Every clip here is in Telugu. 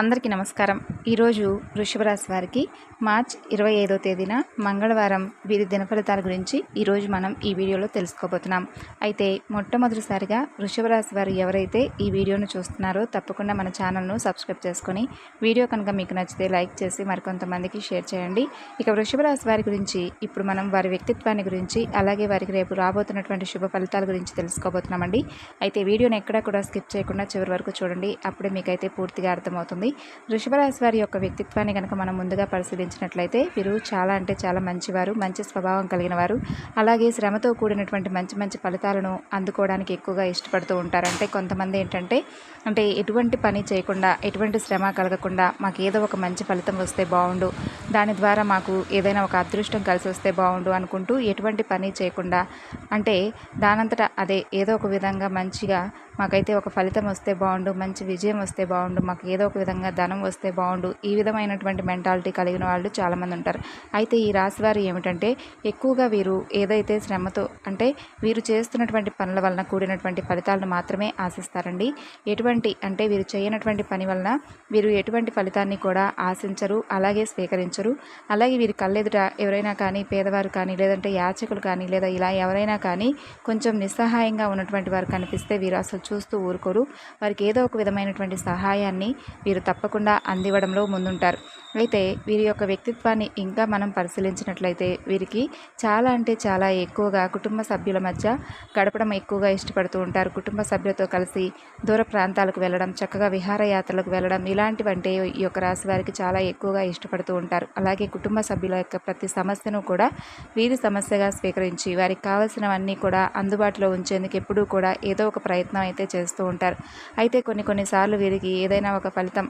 అందరికీ నమస్కారం. ఈరోజు వృషభరాశి వారికి మార్చ్ ఇరవై ఐదో తేదీన మంగళవారం వీరి దినఫలితాల గురించి ఈరోజు మనం ఈ వీడియోలో తెలుసుకోబోతున్నాం. అయితే మొట్టమొదటిసారిగా వృషభరాశి వారు ఎవరైతే ఈ వీడియోను చూస్తున్నారో తప్పకుండా మన ఛానల్ను సబ్స్క్రైబ్ చేసుకొని వీడియో కనుక మీకు నచ్చితే లైక్ చేసి మరికొంతమందికి షేర్ చేయండి. ఇక వృషభరాశి వారి గురించి ఇప్పుడు మనం వారి వ్యక్తిత్వాన్ని గురించి అలాగే వారికి రేపు రాబోతున్నటువంటి శుభ ఫలితాల గురించి తెలుసుకోబోతున్నామండి. అయితే వీడియోని ఎక్కడా కూడా స్కిప్ చేయకుండా చివరి వరకు చూడండి. అప్పుడే మీకైతే పూర్తిగా అర్థమవుతుంది. ఉంటుంది. వృషభరాశి వారి యొక్క వ్యక్తిత్వాన్ని కనుక మనం ముందుగా పరిశీలించినట్లయితే వీరు చాలా అంటే చాలా మంచివారు మంచి స్వభావం కలిగిన వారు. అలాగే శ్రమతో కూడినటువంటి మంచి మంచి ఫలితాలను అందుకోవడానికి ఎక్కువగా ఇష్టపడుతూ ఉంటారు. అంటే కొంతమంది ఏంటంటే అంటే ఎటువంటి పని చేయకుండా ఎటువంటి శ్రమ కలగకుండా మాకు ఏదో ఒక మంచి ఫలితం వస్తే బాగుండు. దాని ద్వారా మాకు ఏదైనా ఒక అదృష్టం కలిసి వస్తే బాగుండు అనుకుంటూ ఎటువంటి పని చేయకుండా అంటే దానంతటా అదే ఏదో ఒక విధంగా మంచిగా మాకైతే ఒక ఫలితం వస్తే బాగుండు మంచి విజయం వస్తే బాగుండు మాకు ఏదో ఒక విధంగా ధనం వస్తే బాగుండు ఈ విధమైనటువంటి మెంటాలిటీ కలిగిన వాళ్ళు చాలామంది ఉంటారు. అయితే ఈ రాశి వారు ఏమిటంటే ఎక్కువగా వీరు ఏదైతే శ్రమతో అంటే వీరు చేస్తున్నటువంటి పనుల వలన కూడినటువంటి ఫలితాలను మాత్రమే ఆశిస్తారండి. ఎటువంటి అంటే వీరు చేయనటువంటి పని వలన వీరు ఎటువంటి ఫలితాన్ని కూడా ఆశించరు అలాగే స్వీకరించరు. అలాగే వీరి కళ్ళెదుట ఎవరైనా కానీ పేదవారు కానీ లేదంటే యాచకులు కానీ లేదా ఇలా ఎవరైనా కానీ కొంచెం నిస్సహాయంగా ఉన్నటువంటి వారు కనిపిస్తే వీరు అసలు చూస్తూ ఊరుకోరు. వారికి ఏదో ఒక విధమైనటువంటి సహాయాన్ని వీరు తప్పకుండా అందివ్వడంలో ముందుంటారు. అయితే వీరి యొక్క వ్యక్తిత్వాన్ని ఇంకా మనం పరిశీలించినట్లయితే వీరికి చాలా అంటే చాలా ఎక్కువగా కుటుంబ సభ్యుల మధ్య గడపడం ఎక్కువగా ఇష్టపడుతూ ఉంటారు. కుటుంబ సభ్యులతో కలిసి దూర ప్రాంతాలకు వెళ్ళడం చక్కగా విహారయాత్రలకు వెళ్ళడం ఇలాంటివంటే ఈ యొక్క రాశి వారికి చాలా ఎక్కువగా ఇష్టపడుతూ ఉంటారు. అలాగే కుటుంబ సభ్యుల యొక్క ప్రతి సమస్యను కూడా వీరి సమస్యగా స్వీకరించి వారికి కావలసినవన్నీ కూడా అందుబాటులో ఉంచేందుకు ఎప్పుడూ కూడా ఏదో ఒక ప్రయత్నం అయితే చేస్తూ ఉంటారు. అయితే కొన్ని కొన్నిసార్లు వీరికి ఏదైనా ఒక ఫలితం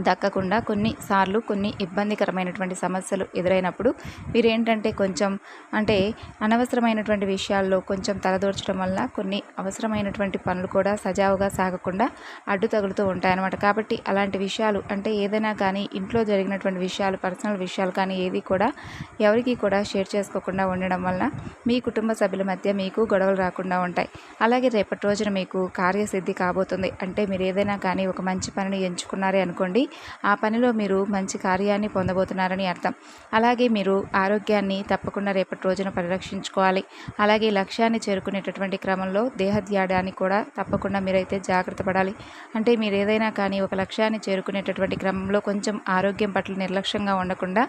దక్కకుండా కొన్నిసార్లు కొన్ని ఇబ్బందికరమైనటువంటి సమస్యలు ఎదురైనప్పుడు మీరేంటంటే ఏంటంటే కొంచెం అంటే అనవసరమైనటువంటి విషయాల్లో కొంచెం తలదూర్చడం వల్ల కొన్ని అవసరమైనటువంటి పనులు కూడా సజావుగా సాగకుండా అడ్డు తగులుతూ ఉంటాయన్నమాట. కాబట్టి అలాంటి విషయాలు అంటే ఏదైనా కానీ ఇంట్లో జరిగినటువంటి విషయాలు పర్సనల్ విషయాలు కానీ ఏది కూడా ఎవరికి కూడా షేర్ చేసుకోకుండా ఉండడం వలన మీ కుటుంబ సభ్యుల మధ్య మీకు గొడవలు రాకుండా ఉంటాయి. అలాగే రేపటి రోజున మీకు కార్యసిద్ధి కాబోతుంది. అంటే మీరు ఏదైనా కానీ ఒక మంచి పనిని ఎంచుకున్నారే అనుకోండి ఆ పనిలో మీరు మంచి కార్యాన్ని పొందబోతున్నారని అర్థం. అలాగే మీరు ఆరోగ్యాన్ని తప్పకుండా రేపటి రోజున పరిరక్షించుకోవాలి. అలాగే లక్ష్యాన్ని చేరుకునేటటువంటి క్రమంలో దేహధ్యాడానికి కూడా తప్పకుండా మీరైతే జాగ్రత్త పడాలి. అంటే మీరు ఏదైనా కానీ ఒక లక్ష్యాన్ని చేరుకునేటటువంటి క్రమంలో కొంచెం ఆరోగ్యం పట్ల నిర్లక్ష్యంగా ఉండకుండా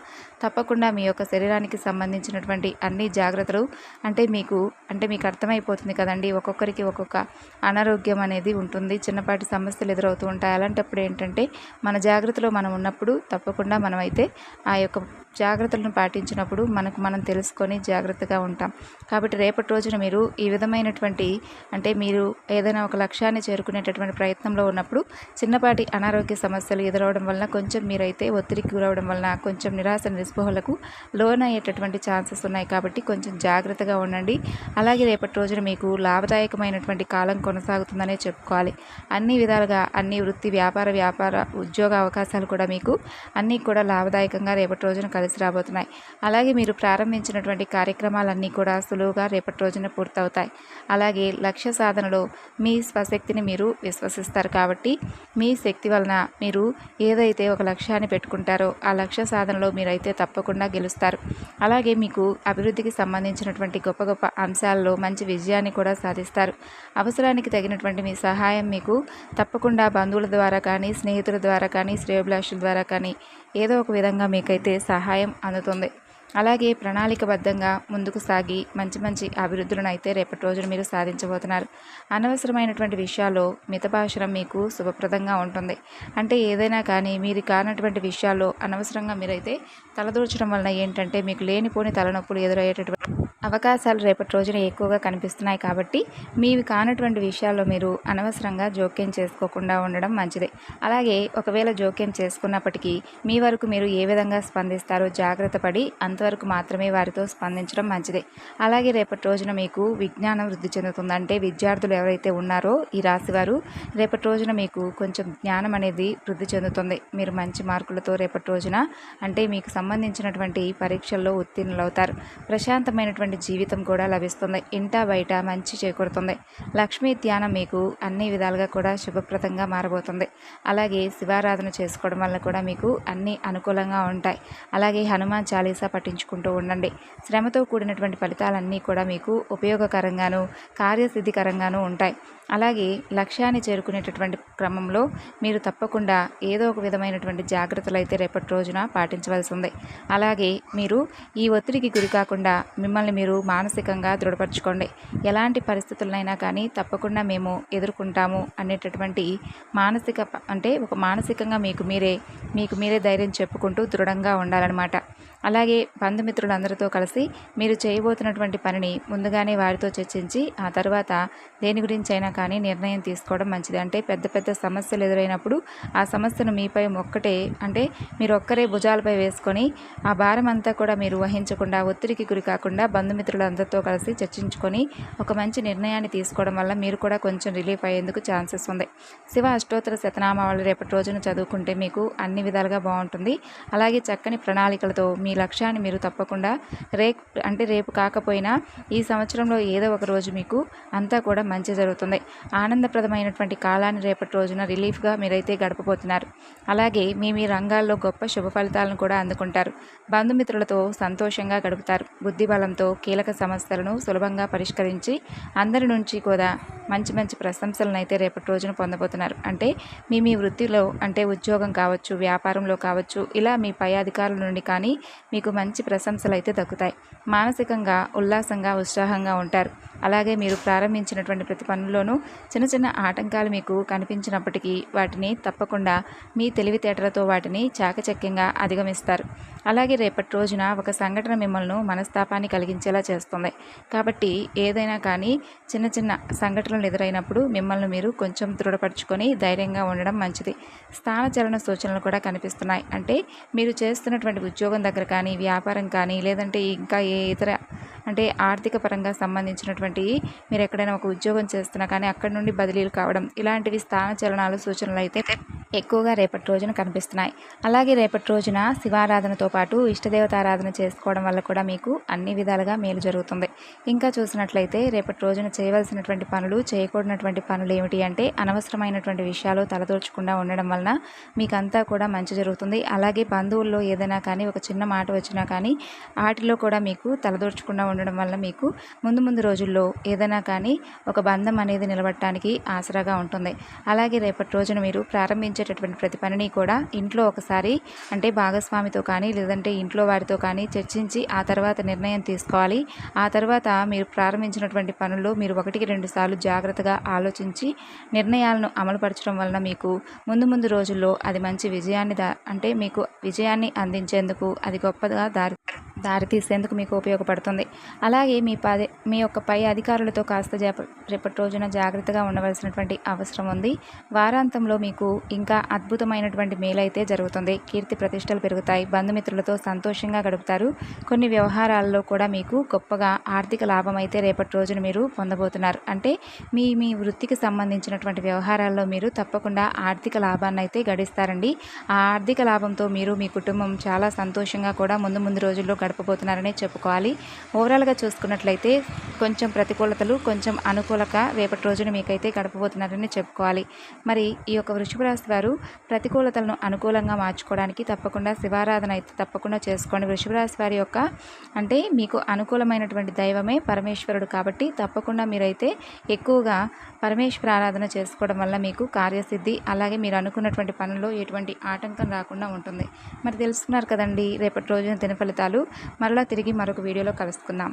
తప్పకుండా మీ యొక్క శరీరానికి సంబంధించినటువంటి అన్ని జాగ్రత్తలు అంటే మీకు అంటే మీకు అర్థమైపోతుంది కదండి ఒక్కొక్కరికి ఒక్కొక్క అనారోగ్యం అనేది ఉంటుంది. చిన్నపాటి సమస్యలు ఎదురవుతూ ఉంటాయి. అలాంటప్పుడు ఏంటంటే మన జాగ్రత్తలో మనం ఉన్నప్పుడు తప్పకుండా మనమైతే ఆ యొక్క జాగ్రత్తలను పాటించినప్పుడు మనకు మనం తెలుసుకొని జాగ్రత్తగా ఉంటాం. కాబట్టి రేపటి రోజున మీరు ఈ విధమైనటువంటి అంటే మీరు ఏదైనా ఒక లక్ష్యాన్ని చేరుకునేటటువంటి ప్రయత్నంలో ఉన్నప్పుడు చిన్నపాటి అనారోగ్య సమస్యలు ఎదురవడం వలన కొంచెం మీరైతే ఒత్తిడికి గురవడం వలన కొంచెం నిరాశ నిస్పృహలకు లోన్ అయ్యేటటువంటి ఛాన్సెస్ ఉన్నాయి కాబట్టి కొంచెం జాగ్రత్తగా ఉండండి. అలాగే రేపటి రోజున మీకు లాభదాయకమైనటువంటి కాలం కొనసాగుతుందనే చెప్పుకోవాలి. అన్ని విధాలుగా అన్ని వృత్తి వ్యాపార వ్యాపార ఉద్యోగ అవకాశాలు కూడా మీకు అన్నీ కూడా లాభదాయకంగా రేపటి రోజున కలిసి రాబోతున్నాయి. అలాగే మీరు ప్రారంభించినటువంటి కార్యక్రమాలన్నీ కూడా సులువుగా రేపటి రోజున పూర్తవుతాయి. అలాగే లక్ష్య సాధనలో మీ స్వశక్తిని మీరు విశ్వసిస్తారు కాబట్టి మీ శక్తి వలన మీరు ఏదైతే ఒక లక్ష్యాన్ని పెట్టుకుంటారో ఆ లక్ష్య సాధనలో మీరైతే తప్పకుండా గెలుస్తారు. అలాగే మీకు అభివృద్ధికి సంబంధించినటువంటి గొప్ప గొప్ప అంశాల్లో మంచి విజయాన్ని కూడా సాధిస్తారు. అవసరానికి తగినటువంటి మీ సహాయం మీకు తప్పకుండా బంధువుల ద్వారా కానీ స్నేహితుల ద్వారా కానీ కానీ శ్రేయోభిలాషుల ద్వారా కానీ ఏదో ఒక విధంగా మీకైతే సహాయం అందుతుంది. అలాగే ప్రణాళికబద్ధంగా ముందుకు సాగి మంచి మంచి అభివృద్ధులను అయితే రేపటి రోజున మీరు సాధించబోతున్నారు. అనవసరమైనటువంటి విషయాల్లో మితభాషణం మీకు శుభప్రదంగా ఉంటుంది. అంటే ఏదైనా కానీ మీరు కానటువంటి విషయాల్లో అనవసరంగా మీరైతే తలదూర్చడం వలన ఏంటంటే మీకు లేనిపోని తలనొప్పులు ఎదురయ్యేటటువంటి అవకాశాలు రేపటి రోజున ఎక్కువగా కనిపిస్తున్నాయి కాబట్టి మీవి కానటువంటి విషయాల్లో మీరు అనవసరంగా జోక్యం చేసుకోకుండా ఉండడం మంచిదే. అలాగే ఒకవేళ జోక్యం చేసుకున్నప్పటికీ మీ వరకు మీరు ఏ విధంగా స్పందిస్తారో జాగ్రత్త పడి అంతవరకు మాత్రమే వారితో స్పందించడం మంచిది. అలాగే రేపటి రోజున మీకు విజ్ఞానం వృద్ధి చెందుతుంది. అంటే విద్యార్థులు ఎవరైతే ఉన్నారో ఈ రాశివారు రేపటి రోజున మీకు కొంచెం జ్ఞానం అనేది వృద్ధి చెందుతుంది. మీరు మంచి మార్కులతో రేపటి రోజున అంటే మీకు సంబంధించినటువంటి పరీక్షల్లో ఉత్తీర్ణులవుతారు. ప్రశాంతమైనటువంటి జీవితం కూడా లభిస్తుంది. ఇంటా బయట మంచి చేకూరుతుంది. లక్ష్మీ ధ్యానం మీకు అన్ని విధాలుగా కూడా శుభప్రదంగా మారబోతుంది. అలాగే శివారాధన చేసుకోవడం వల్ల కూడా మీకు అన్ని అనుకూలంగా ఉంటాయి. అలాగే హనుమాన్ చాలీసా పఠించుకుంటూ ఉండండి. శ్రమతో కూడినటువంటి ఫలితాలన్నీ కూడా మీకు ఉపయోగకరంగాను కార్యసిద్ధికరంగాను ఉంటాయి. అలాగే లక్ష్యాన్ని చేరుకునేటటువంటి క్రమంలో మీరు తప్పకుండా ఏదో ఒక విధమైనటువంటి జాగ్రత్తలు అయితే రేపటి రోజున పాటించవలసి ఉంది. అలాగే మీరు ఈ ఒత్తిడికి గురి కాకుండా మిమ్మల్ని మీరు మానసికంగా దృఢపరచుకోండి. ఎలాంటి పరిస్థితులనైనా కానీ తప్పకుండా మేము ఎదుర్కొంటాము అనేటటువంటి మానసిక అంటే ఒక మానసికంగా మీకు మీరే మీకు మీరే ధైర్యం చెప్పుకుంటూ దృఢంగా ఉండాలన్నమాట. అలాగే బంధుమిత్రులందరితో కలిసి మీరు చేయబోతున్నటువంటి పనిని ముందుగానే వారితో చర్చించి ఆ తర్వాత దేని గురించి అయినా కానీ నిర్ణయం తీసుకోవడం మంచిది. అంటే పెద్ద పెద్ద సమస్యలు ఎదురైనప్పుడు ఆ సమస్యను మీపై ఒక్కటే అంటే మీరు ఒక్కరే భుజాలపై వేసుకొని ఆ భారం అంతా కూడా మీరు వహించకుండా ఒత్తిడికి గురి కాకుండా బంధుమిత్రులందరితో కలిసి చర్చించుకొని ఒక మంచి నిర్ణయాన్ని తీసుకోవడం వల్ల మీరు కూడా కొంచెం రిలీఫ్ అయ్యేందుకు ఛాన్సెస్ ఉంది. శివ అష్టోత్తర శతనామావళి రేపటి రోజున చదువుకుంటే మీకు అన్ని విధాలుగా బాగుంటుంది. అలాగే చక్కని ప్రణాళికలతో మీ లక్ష్యాన్ని మీరు మీరు తప్పకుండా రే అంటే రేపు కాకపోయినా ఈ సంవత్సరంలో ఏదో ఒక రోజు మీకు అంతా కూడా మంచి జరుగుతుంది. ఆనందప్రదమైనటువంటి కాలాన్ని రేపటి రోజున రిలీఫ్గా మీరైతే గడపబోతున్నారు. అలాగే మీ మీ రంగాల్లో గొప్ప శుభ ఫలితాలను కూడా అందుకుంటారు. బంధుమిత్రులతో సంతోషంగా గడుపుతారు. బుద్ధి బలంతో కీలక సమస్యలను సులభంగా పరిష్కరించి అందరి నుంచి కూడా మంచి మంచి ప్రశంసలను అయితే రేపటి రోజున పొందబోతున్నారు. అంటే మీ మీ వృత్తిలో అంటే ఉద్యోగం కావచ్చు వ్యాపారంలో కావచ్చు ఇలా మీ పై అధికారుల నుండి కానీ మీకు మంచి మంచి ప్రశంసలు అయితే దక్కుతాయి. మానసికంగా ఉల్లాసంగా ఉత్సాహంగా ఉంటారు. అలాగే మీరు ప్రారంభించినటువంటి ప్రతి పనుల్లోనూ చిన్న చిన్న ఆటంకాలు మీకు కనిపించినప్పటికీ వాటిని తప్పకుండా మీ తెలివితేటలతో వాటిని చాకచక్యంగా అధిగమిస్తారు. అలాగే రేపటి రోజున ఒక సంఘటన మిమ్మల్ని మనస్తాపాన్ని కలిగించేలా చేస్తుంది. కాబట్టి ఏదైనా కానీ చిన్న చిన్న సంఘటనలు ఎదురైనప్పుడు మిమ్మల్ని మీరు కొంచెం దృఢపరచుకొని ధైర్యంగా ఉండడం మంచిది. స్థానచలన సూచనలు కూడా కనిపిస్తున్నాయి. అంటే మీరు చేస్తున్నటువంటి ఉద్యోగం దగ్గర కానీ వ్యాపారం కానీ లేదంటే ఇంకా ఏ ఇతర అంటే ఆర్థిక పరంగా సంబంధించినటువంటి మీరు ఎక్కడైనా ఒక ఉద్యోగం చేస్తున్నా కానీ అక్కడ నుండి బదిలీలు కావడం ఇలాంటివి స్థాన చలనాలు సూచనలు అయితే ఎక్కువగా రేపటి రోజున కనిపిస్తున్నాయి. అలాగే రేపటి రోజున శివారాధనతో పాటు ఇష్టదేవత ఆరాధన చేసుకోవడం వల్ల కూడా మీకు అన్ని విధాలుగా మేలు జరుగుతుంది. ఇంకా చూసినట్లయితే రేపటి రోజున చేయవలసినటువంటి పనులు చేయకూడనటువంటి పనులు ఏమిటి అంటే అనవసరమైనటువంటి విషయాలు తలదోచకుండా ఉండడం వలన మీకంతా కూడా మంచి జరుగుతుంది. అలాగే బంధువుల్లో ఏదైనా కానీ ఒక చిన్న మాట వచ్చినా కానీ వాటిలో కూడా మీకు తలదోర్చకుండా ఉండడం వల్ల మీకు ముందు ముందు రోజుల్లో ఏదైనా కానీ ఒక బంధం అనేది నిలబడటానికి ఆసరాగా ఉంటుంది. అలాగే రేపటి రోజున మీరు ప్రారంభించేటటువంటి ప్రతి పనిని కూడా ఇంట్లో ఒకసారి అంటే భాగస్వామితో కానీ లేదంటే ఇంట్లో వారితో కానీ చర్చించి ఆ తర్వాత నిర్ణయం తీసుకోవాలి. ఆ తర్వాత మీరు ప్రారంభించినటువంటి పనుల్లో మీరు ఒకటికి రెండు సార్లు జాగ్రత్తగా ఆలోచించి నిర్ణయాలను అమలుపరచడం వలన మీకు ముందు ముందు రోజుల్లో అది మంచి విజయాన్ని దా అంటే మీకు విజయాన్ని అందించేందుకు అది గొప్పగా దారి దారితీసేందుకు మీకు ఉపయోగపడుతుంది. అలాగే మీ పది మీ యొక్క పై అధికారులతో కాస్త రేపటి రోజున జాగ్రత్తగా ఉండవలసినటువంటి అవసరం ఉంది. వారాంతంలో మీకు ఇంకా అద్భుతమైనటువంటి మేలైతే జరుగుతుంది. కీర్తి ప్రతిష్టలు పెరుగుతాయి. బంధుమిత్రులతో సంతోషంగా గడుపుతారు. కొన్ని వ్యవహారాల్లో కూడా మీకు గొప్పగా ఆర్థిక లాభం అయితే రేపటి రోజున మీరు పొందబోతున్నారు. అంటే మీ మీ వృత్తికి సంబంధించినటువంటి వ్యవహారాల్లో మీరు తప్పకుండా ఆర్థిక లాభాన్ని అయితే గడిస్తారండి. ఆ ఆర్థిక లాభంతో మీరు మీ కుటుంబం చాలా సంతోషంగా కూడా ముందు ముందు రోజుల్లో గడపబోతున్నారనే చెప్పుకోవాలి. ఓవరాల్గా చూసుకున్నట్లయితే కొంచెం ప్రతికూలతలు కొంచెం అనుకూలక రేపటి రోజున మీకైతే గడపబోతున్నారని చెప్పుకోవాలి. మరి ఈ యొక్క వృషభ రాశి వారు ప్రతికూలతలను అనుకూలంగా మార్చుకోవడానికి తప్పకుండా శివారాధన అయితే తప్పకుండా చేసుకోండి. వృషభ రాశి వారి యొక్క అంటే మీకు అనుకూలమైనటువంటి దైవమే పరమేశ్వరుడు కాబట్టి తప్పకుండా మీరైతే ఎక్కువగా పరమేశ్వర ఆరాధన చేసుకోవడం వల్ల మీకు కార్యసిద్ధి అలాగే మీరు అనుకున్నటువంటి పనుల్లో ఎటువంటి ఆటంకం రాకుండా ఉంటుంది. మరి తెలుసుకున్నారు కదండి రేపటి రోజున దిన ఫలితాలు మరలా తిరిగి మరొక వీడియోలో కలుసుకుందాం.